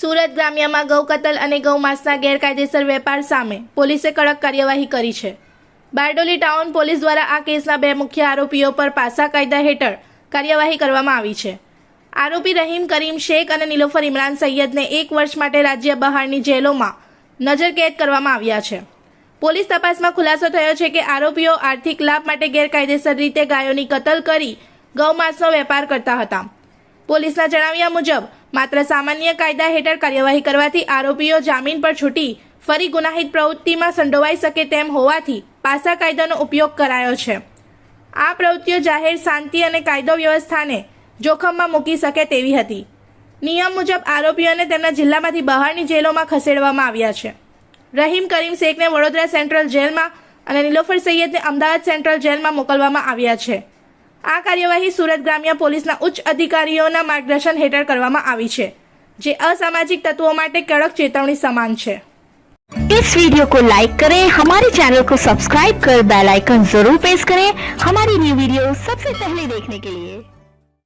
ગ્રામ્યમાં ગૌ કતલ અને ગૌ માંસના ગેરકાયદેસર વેપાર સામે પોલીસે કડક કાર્યવાહી કરી છે. બારડોલી ટાઉન પોલીસ દ્વારા આ કેસના બે મુખ્ય આરોપીઓ પર પાસા કાયદા હેઠળ કાર્યવાહી કરવામાં આવી છે. આરોપી રહીમ કરીમ શેખ અને નિલોફર ઇમરાન સૈયદને એક વર્ષ માટે રાજ્ય બહારની જેલોમાં નજરકેદ કરવામાં આવ્યા છે. પોલીસ તપાસમાં ખુલાસો થયો છે કે આરોપીઓ આર્થિક લાભ માટે ગેરકાયદેસર રીતે ગાયોની કતલ કરી ગૌમાંસનો વેપાર કરતા હતા. પોલીસના જણાવ્યા મુજબ માત્ર સામાન્ય કાયદા હેઠળ કાર્યવાહી કરવાથી આરોપીઓ જામીન પર છૂટી, ફરી ગુનાહિત પ્રવૃત્તિમાં સંડોવાઈ શકે તેમ હોવાથી પાસા કાયદાનો ઉપયોગ કરાયો છે. આ પ્રવૃત્તિઓ જાહેર શાંતિ અને કાયદો વ્યવસ્થાને જોખમમાં મૂકી શકે તેવી હતી. નિયમ મુજબ આરોપીઓને તેમના જિલ્લામાંથી બહારની જેલોમાં ખસેડવામાં આવ્યા છે. રહીમ કરીમ શેખને વડોદરા સેન્ટ્રલ જેલમાં અને નિલોફર સૈયદને અમદાવાદ સેન્ટ્રલ જેલમાં મોકલવામાં આવ્યા છે. આ કાર્યવાહી સુરત ગ્રામ્ય પોલીસના ઉચ્ચ અધિકારીઓના માર્ગદર્શન હેઠળ કરવામાં આવી છે જે અસામાજિક તત્વો માટે કડક ચેતવણી સમાન છે इस वीडियो को लाइक करें हमारे चैनल को सब्सक्राइब कर बेल आइकन जरूर प्रेस करें हमारी न्यू वीडियो सबसे पहले देखने के लिए